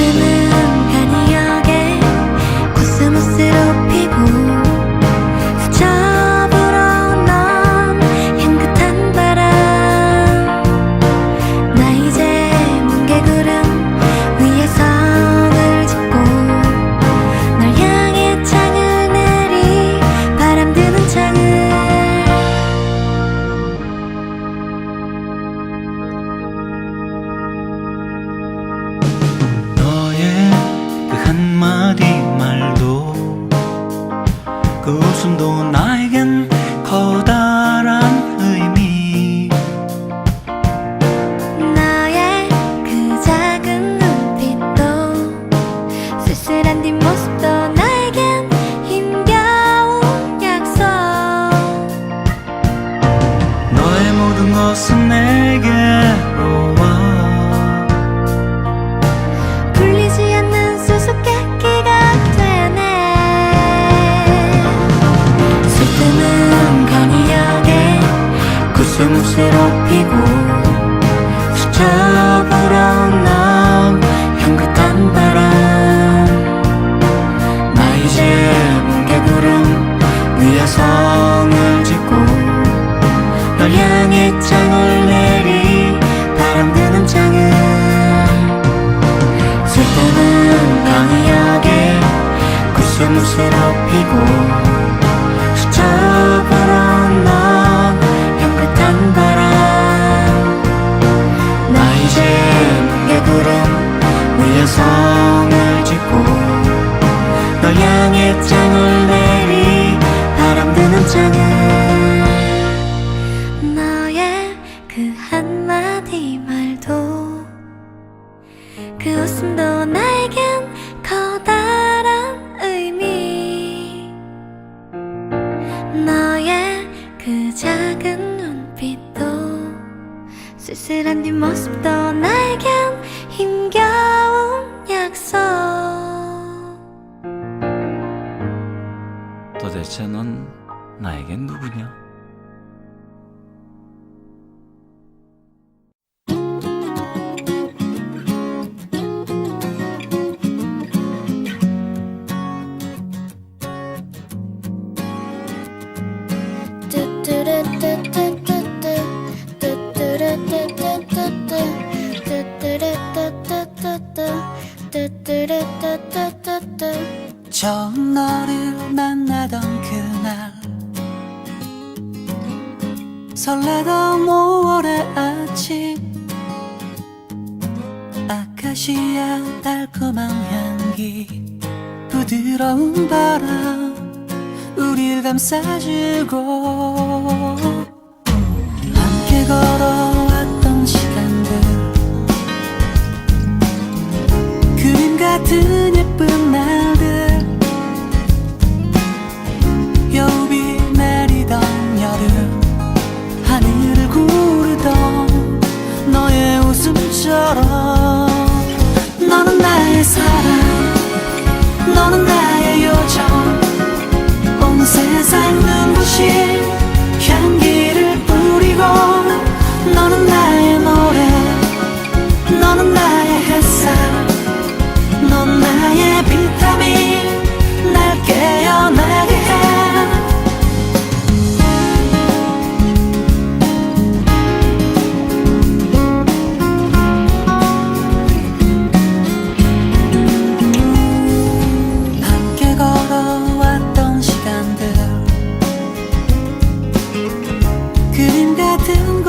くむんかに 그 작은 눈빛도 쓸쓸한 네 뒷모습도 나에겐 힘겨운 약속 도대체 넌 나에겐 누구냐? 설레던 5월의 아침. 아카시아 달콤한 향기 부드러운 바람 우릴 감싸주고. 함께 걸어왔던 시간들. 그림 같은 günümde to.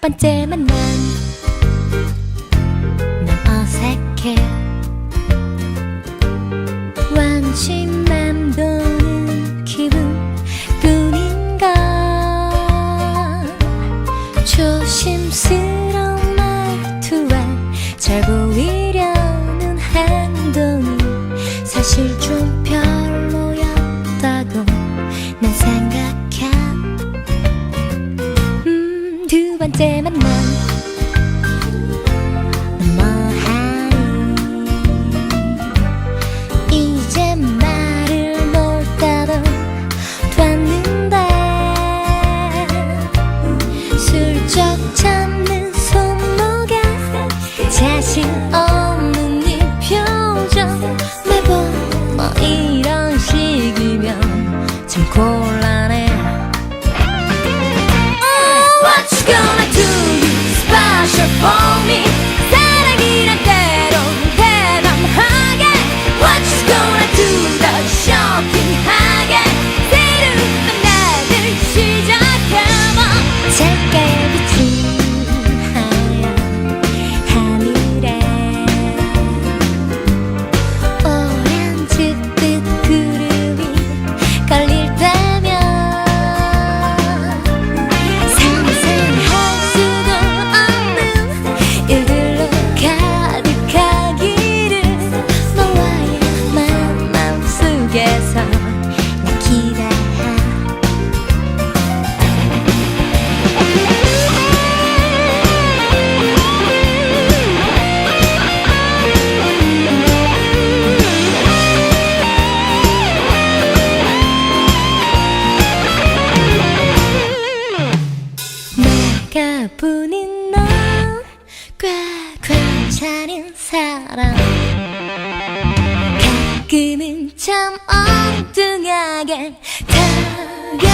반째만 난, 난 어색 해. 완심 사람 가끔은 참 엉뚱하게 다가